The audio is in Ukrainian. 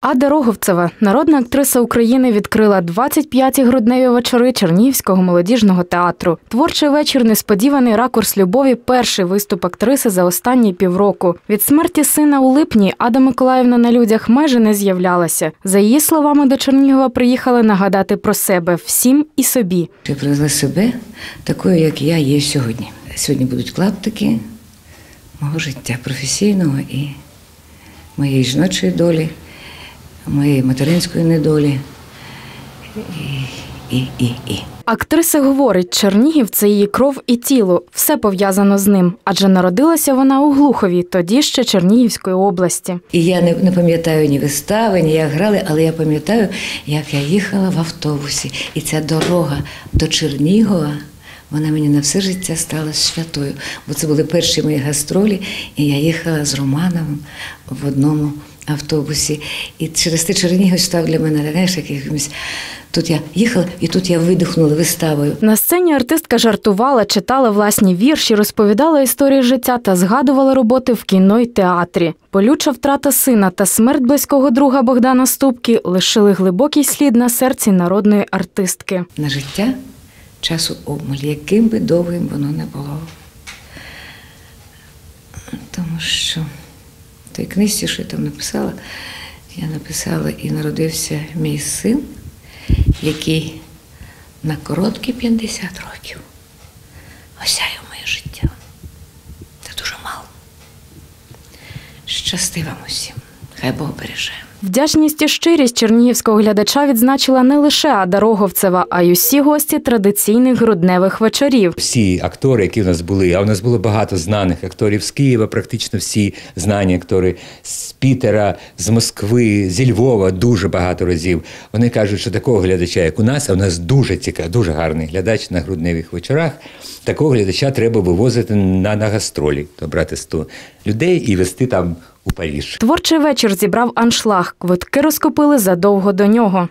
Ада Роговцева, народна актриса України, відкрила 25-ті грудневі вечори Чернігівського молодіжного театру. Творчий вечір несподіваний ракурс любові. Перший виступ актриси за останні півроку. Від смерті сина у липні Ада Миколаївна на людях майже не з'являлася. За її словами, до Чернігова приїхали нагадати про себе всім і собі. Я привезла себе такою, як я є сьогодні. Сьогодні будуть клаптики мого життя професійного і моєї жіночої долі, моєї материнської недолі. І, і, і. Актриса говорить, Чернігів це її кров і тіло. Все пов'язано з ним, адже народилася вона у Глухові, тоді ще Чернігівської області. І я не, не пам'ятаю ні вистави, ні як грали, але я пам'ятаю, як я їхала в автобусі. І ця дорога до Чернігова, вона мені на все життя стала святою. Бо це були перші мої гастролі, і я їхала з Романовим в одному автобусі. І через те Чернігів став для мене знаєш, якимось. Тут я їхала, і тут я видихнула виставою. На сцені артистка жартувала, читала власні вірші, розповідала історії життя та згадувала роботи в кіно й театрі. Болюча втрата сина та смерть близького друга Богдана Ступки лишили глибокий слід на серці народної артистки. на життя часу обмаль, яким би довгим воно не було. Тому що тій книжці, що я там написала, я написала і народився мій син, який на короткі 50 років осяяв моє життя. Це дуже мало. Щасти вам усім. Хай Бог береже. Вдячність і щирість чернігівського глядача відзначила не лише Ада Роговцева, а й усі гості традиційних грудневих вечорів. всі актори, які в нас були, а у нас було багато знаних акторів з Києва, практично всі знані актори з Пітера, з Москви, зі Львова, дуже багато разів. Вони кажуть, що такого глядача, як у нас, а у нас дуже цікавий, дуже гарний глядач на грудневих вечорах. Такого глядача треба вивозити на, на гастролі, то брати 100 людей і вести там у Паріж. Творчий вечір зібрав аншлаг. Квитки розкупили задовго до нього.